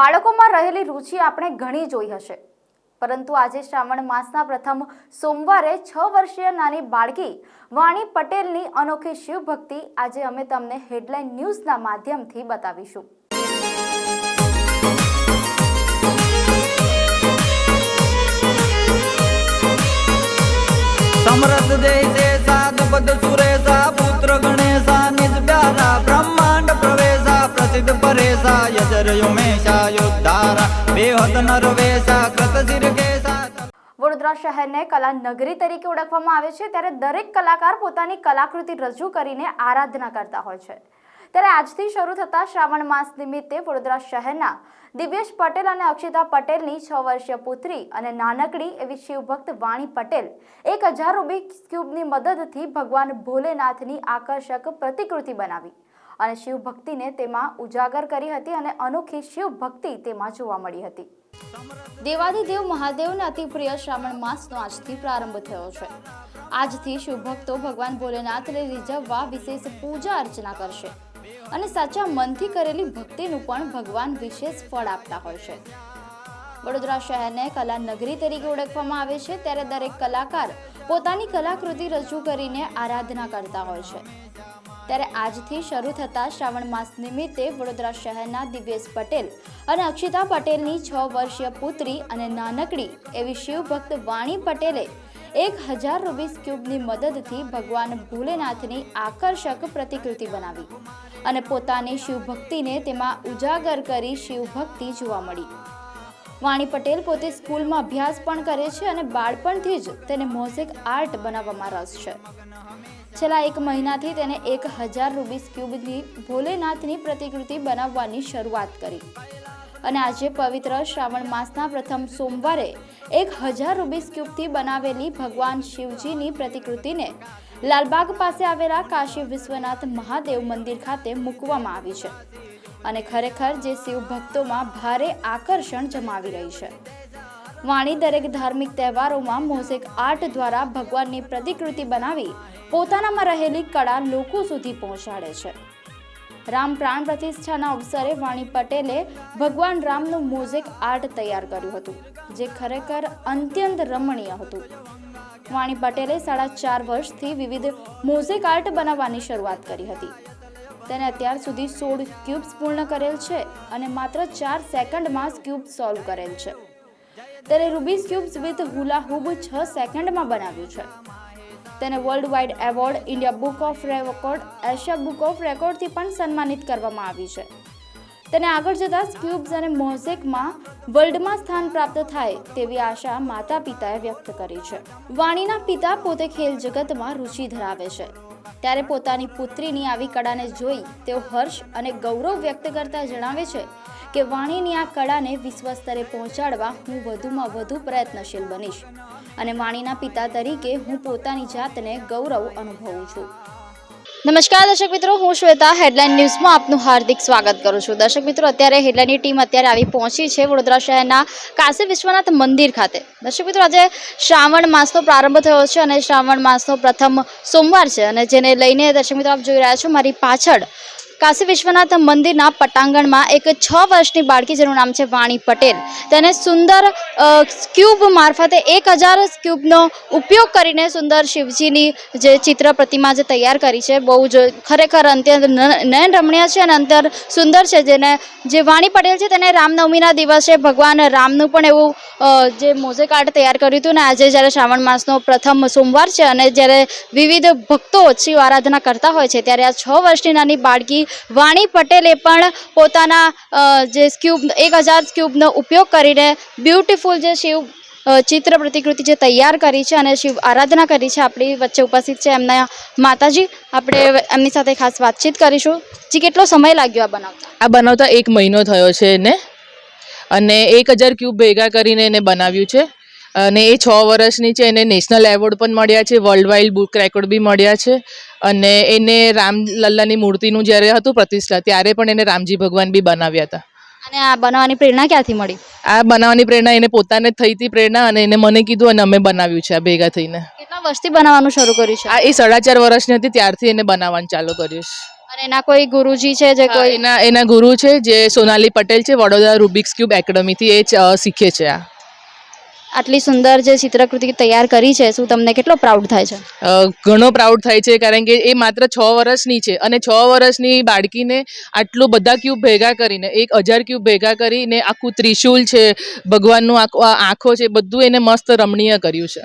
બાળકોમાં રહેલી રુચિ આપણે ઘણી જોઈ હશે. પરંતુ આજે શ્રાવણ માસના પ્રથમ સોમવારે છ વર્ષીય નાની બાળકી વાણી પટેલની અનોખી શિવભક્તિ આજે અમે તમને હેડલાઇન ન્યૂઝના માધ્યમથી બતાવીશું. સમરથ દેશેશા દુપદ સુરેશા, પુત્ર ગણેશા, નિજ પ્યારા, બ્રહ્માંડ પ્રવેશા, પ્રસિદ્ધ પરેશા યજર યુમેશા વડોદરા શહેરને કલા નગરી તરીકે ઓળખવામાં આવે છે, ત્યારે દરેક કલાકાર પોતાની કલાકૃતિ રજૂ કરીને આરાધના કરતા હોય છે. ત્યારે આજથી શરૂ થતા શ્રાવણ માસ નિમિત્તે વડોદરા શહેરના દિવ્યેશ પટેલ અને અક્ષિતા પટેલની છ વર્ષીય પુત્રી અને નાનકડી એવી શિવભક્ત વાણી પટેલ એક હજાર રૂબી ક્યુબની મદદથી ભગવાન ભોલેનાથની આકર્ષક પ્રતિકૃતિ બનાવી. અને શિવભક્તિને તેમાં ઉજાગર કરી હતી અને અનોખી શિવભક્તિ તેમાં જોવા મળી હતી. દેવાદિદેવ મહાદેવના અતિ પ્રિય શ્રાવણ માસનો આજથી પ્રારંભ થયો છે. આજથી શિવભક્તો ભગવાન ભોલેનાથને રીઝવવા વિશેષ પૂજા અર્ચના કરશે અને સાચા મનથી કરેલી ભક્તિનું પણ ભગવાન વિશેષ ફળ આપતા હોય છે. વડોદરા શહેરને કલા નગરી તરીકે ઓળખવામાં આવે છે, ત્યારે દરેક કલાકાર પોતાની કલાકૃતિ રજૂ કરીને આરાધના કરતા હોય છે. ત્યારે આજથી શરૂ થતા શ્રાવણ માસ નિમિત્તે વડોદરા શહેરના દિવ્યેશ પટેલ અને અક્ષિતા પટેલની છ વર્ષીય પુત્રી અને નાનકડી એવી શિવભક્ત વાણી પટેલે એક હજાર રૂબીસ ક્યુબની મદદથી ભગવાન ભોલેનાથની આકર્ષક પ્રતિકૃતિ બનાવી અને પોતાની શિવભક્તિને તેમાં ઉજાગર કરી શિવભક્તિ જોવા મળી. વાણી પટેલ પોતે સ્કૂલમાં અભ્યાસ પણ કરે છે અને બાળપણથી જ તેને મોઝેક આર્ટ બનાવવામાં રસ છે. છેલ્લા એક મહિનાથી તેને એક હજાર રૂબીસ ક્યુબની ભોલેનાથની પ્રતિકૃતિ બનાવવાની શરૂઆત કરી. અને આજે પવિત્ર શ્રાવણ માસના પ્રથમ સોમવારે એક હજાર રૂબીસ ક્યુબથી બનાવેલી ભગવાન શિવજીની પ્રતિકૃતિને લાલબાગ પાસે આવેલા કાશી વિશ્વનાથ મહાદેવ મંદિર ખાતે મૂકવામાં આવી છે. અને ખરેખર જે શિવ ભક્તોમાં ભારે આકર્ષણ જમાવી રહી છે. વાણી દરેક ધાર્મિક તહેવારોમાં મોઝેક આર્ટ દ્વારા ભગવાનની પ્રતિકૃતિ બનાવી પોતાનામાં રહેલી કળા લોકો સુધી પહોંચાડે છે. રામ પ્રાણ પ્રતિષ્ઠાના અવસરે વાણી પટેલે ભગવાન રામનું મોઝેક આર્ટ તૈયાર કર્યું હતું, જે ખરેખર અત્યંત રમણીય હતું. વાણી પટેલે સાડા ચાર વર્ષથી વિવિધ મોઝેક આર્ટ બનાવવાની શરૂઆત કરી હતી. તેને અત્યાર સુધી સોળ ક્યુબ્સ પૂર્ણ કરેલ છે અને માત્ર ચાર સેકન્ડમાં ક્યુબ સોલ્વ કરેલ છે. તેને રૂબીસ ક્યુબ્સ વિથ હુલા હુબ છ સેકન્ડમાં બનાવ્યું છે. તેને world wide award India book of record Asia book of રેકોર્ડથી પણ સન્માનિત કરવામાં આવી છે. તેને આગળ જતાં સ્ક્યુબ્સ અને મોઝેકમાં વર્લ્ડમાં સ્થાન પ્રાપ્ત થાય તેવી આશા માતા પિતાએ વ્યક્ત કરી છે. વાણીના પિતા પોતે ખેલ જગતમાં રુચિ ધરાવે છે. ત્યારે પોતાની પુત્રીની આવી કળાને જોઈ તેઓ હર્ષ અને ગૌરવ વ્યક્ત કરતા જણાવે છે કે વાણીની આ કળાને વિશ્વ સ્તરે પહોંચાડવા હું વધુમાં વધુ પ્રયત્નશીલ બનીશ. અને વાણીના પિતા તરીકે હું પોતાની જાતને ગૌરવ અનુભવું છું. નમસ્કાર, દર્શક મિત્રો, હું શ્વેતા, હેડલાઇન ન્યૂઝમાં આપનું હાર્દિક સ્વાગત કરું છું. દર્શક મિત્રો, અત્યારે હેડલાઇનની ટીમ અત્યારે આવી પહોંચી છે વડોદરા શહેરના કાશી વિશ્વનાથ મંદિર ખાતે. દર્શક મિત્રો, આજે શ્રાવણ માસનો પ્રારંભ થયો છે અને શ્રાવણ માસનો પ્રથમ સોમવાર છે અને જેને લઈને દર્શક મિત્રો, આપ જોઈ રહ્યા છો મારી પાછળ કાશી વિશ્વનાથ મંદિરના પટાંગણમાં એક છ વર્ષની બાળકી જેનું નામ છે વાણી પટેલ. તેને સુંદર ક્યુબ મારફતે એક હજાર ક્યુબનો ઉપયોગ કરીને સુંદર શિવજીની જે ચિત્ર પ્રતિમા જે તૈયાર કરી છે, બહુ જ ખરેખર અત્યંત નયન રમણીય છે અને અંતર સુંદર છે. જેને, જે વાણી પટેલ છે તેને રામનવમીના દિવસે ભગવાન રામનું પણ એવું જે મોઝેક આર્ટ તૈયાર કર્યું હતું ને, આજે જ્યારે શ્રાવણ માસનો પ્રથમ સોમવાર છે અને જ્યારે વિવિધ ભક્તો શિવ આરાધના કરતા હોય છે, ત્યારે આ છ વર્ષની નાની બાળકી વાણી પટેલે પણ પોતાના જે ક્યુબ એક હજાર ક્યુબનો ઉપયોગ કરીને બ્યુટીફુલ જે શિવ ચિત્ર પ્રતિકૃતિ જે તૈયાર કરી છે અને શિવ આરાધના કરી છે આપણી વચ્ચે ઉપસ્થિત છે એમના માતાજી. આપણે એમની સાથે ખાસ વાતચીત કરીશું. જી, કેટલો સમય લાગ્યો આ બનાવતા? આ બનાવતા એક મહિનો થયો છે એને. અને એક હજાર ક્યુબ ભેગા કરીને એને બનાવ્યું છે. અને એ છ વર્ષની છે એને નેશનલ એવોર્ડ પણ મળ્યા છે વર્લ્ડ વાઇડ બુક રેકોર્ડ બી મળ્યા છે. અને એને રામ લલ્લાની મૂર્તિનું જ્યારે હતું પ્રતિષ્ઠા ત્યારે પણ એને રામજી ભગવાન બી બનાવ્યા હતા. અને આ બનાવવાની પ્રેરણા ક્યાંથી મળી? આ બનાવવાની પ્રેરણા એને પોતાને થઈ હતી પ્રેરણા અને એને મને કીધું અને અમે બનાવ્યું છે આ ભેગા થઈને. કેટલા વર્ષથી બનાવવાનું શરૂ કર્યું છે? આ એ સાડા ચાર વર્ષની હતી ત્યારથી એને બનાવવાનું ચાલુ કર્યું છે. અને એના કોઈ ગુરુજી છે જે કોઈ એના એના ગુરુ છે જે સોનાલી પટેલ છે વડોદરા રૂબિક્સ ક્યુબ એકેડમીથી એ શીખે છે આ. આટલી સુંદર જે ચિત્રકૃતિ તૈયાર કરી છે શું તમને કેટલો પ્રાઉડ થાય છે? ઘણો પ્રાઉડ થાય છે કારણ કે એ માત્ર છ વર્ષની છે અને છ વર્ષની બાળકીને આટલું બધા ક્યુબ ભેગા કરીને એક હજાર ક્યુબ ભેગા કરીને આખું ત્રિશુલ છે ભગવાનનું આખું આ આંખો છે બધું એને મસ્ત રમણીય કર્યું છે.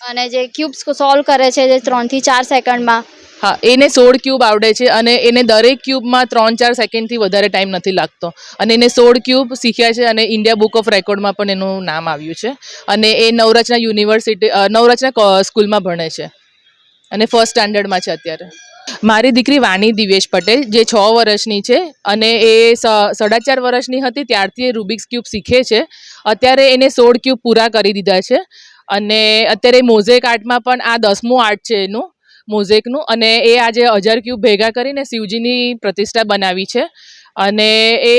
અને જે ક્યુબ્સ સોલ્વ કરે છે જે ત્રણથી ચાર સેકન્ડમાં હા, એને સોળ ક્યુબ આવડે છે અને એને દરેક ક્યુબમાં ત્રણ ચાર સેકન્ડથી વધારે ટાઈમ નથી લાગતો. અને એને સોળ ક્યુબ શીખ્યા છે અને ઇન્ડિયા બુક ઓફ રેકોર્ડમાં પણ એનું નામ આવ્યું છે. અને એ નવરચના યુનિવર્સિટી નવરચના સ્કૂલમાં ભણે છે. અને ફર્સ્ટ સ્ટાન્ડર્ડમાં છે અત્યારે. મારી દીકરી વાણી દિવેશ પટેલ, જે છ વર્ષની છે અને એ સાડા ચાર વર્ષની હતી, ત્યારથી એ રૂબિક્સ ક્યુબ શીખે છે. અત્યારે એને સોળ ક્યુબ પૂરા કરી દીધા છે. અને અત્યારે મોઝેક આર્ટમાં પણ આ દસમું આર્ટ છે એનું. મોઝેકનું અને એ આજે હજાર ક્યુબ ભેગા કરીને શિવજીની પ્રતિષ્ઠા બનાવી છે. અને એ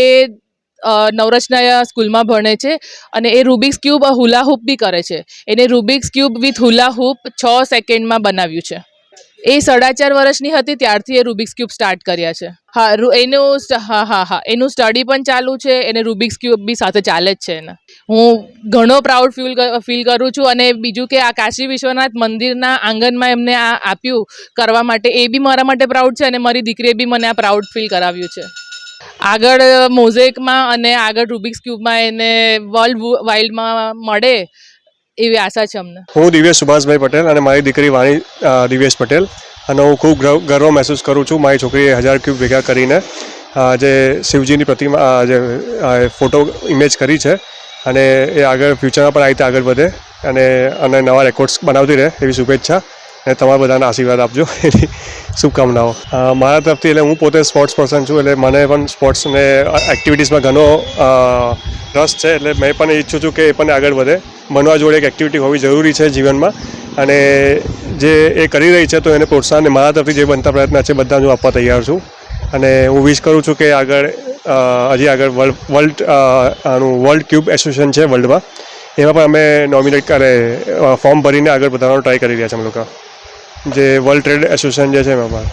નવરચના સ્કૂલમાં ભણે છે અને એ રૂબિક્સ ક્યુબ હુલા હૂપ બી કરે છે. એને Rubik's cube with hula hoop છ સેકન્ડમાં બનાવ્યું છે. એ સાડા ચાર વર્ષની હતી, ત્યારથી એ રૂબિક્સ ક્યુબ સ્ટાર્ટ કર્યા છે. હા એનું હા હા હા. એનું સ્ટડી પણ ચાલુ છે, એને રૂબિક્સ ક્યુબ બી સાથે ચાલે જ છે એને. હું ઘણો પ્રાઉડ ફીલ ફીલ કરું છું અને બીજું કે આ કાશી વિશ્વનાથ મંદિરના આંગણમાં એમને આ આપ્યું કરવા માટે, એ બી મારા માટે પ્રાઉડ છે અને મારી દીકરીએ બી મને આ પ્રાઉડ ફીલ કરાવ્યું છે. આગળ મોઝેકમાં અને આગળ રૂબિક્સ ક્યુબમાં એને વર્લ્ડ વાઇલ્ડમાં મળે એવી આશા છે અમને. હું દિવ્યેશ સુભાષભાઈ પટેલ અને મારી દીકરી વાણી દિવ્યેશ પટેલ અને હું ખૂબ ગર્વ મહેસૂસ કરું છું મારી છોકરીએ હજાર ક્યુબ ભેગા કરીને જે શિવજીની પ્રતિમા જે ફોટો ઇમેજ કરી છે અને એ આગળ ફ્યુચરમાં પણ આ રીતે આગળ વધે અને અને નવા રેકોર્ડ્સ બનાવતી રહે એવી શુભેચ્છા. અને તમારા બધાના આશીર્વાદ આપજો. એની શુભકામનાઓ. મારા તરફથી એટલે હું પોતે સ્પોર્ટ્સ પર્સન છું, એટલે મને પણ સ્પોર્ટ્સ અને એક્ટિવિટીઝમાં ઘણો રસ છે, એટલે મેં પણ ઈચ્છું છું કે એ પણ આગળ વધે. બનવા જોડે એક એક્ટિવિટી હોવી જરૂરી છે જીવનમાં. અને જે એ કરી રહી છે તો એને પ્રોત્સાહન મારા તરફથી જે બનતા પ્રયત્ન છે બધા હું આપવા તૈયાર છું. અને હું વિશ કરું છું કે આગળ હજી આગળ વર્લ્ડ વર્લ્ડ આનું વર્લ્ડ ક્યુબ એસોસિએશન છે વર્લ્ડમાં એમાં પણ અમે નોમિનેટ કરે ફોર્મ ભરીને આગળ વધારવાનો ટ્રાય કરી રહ્યા છીએ અમે લોકો. જે વર્લ્ડ ટ્રેડ એસોસિએશન જે છે એમાં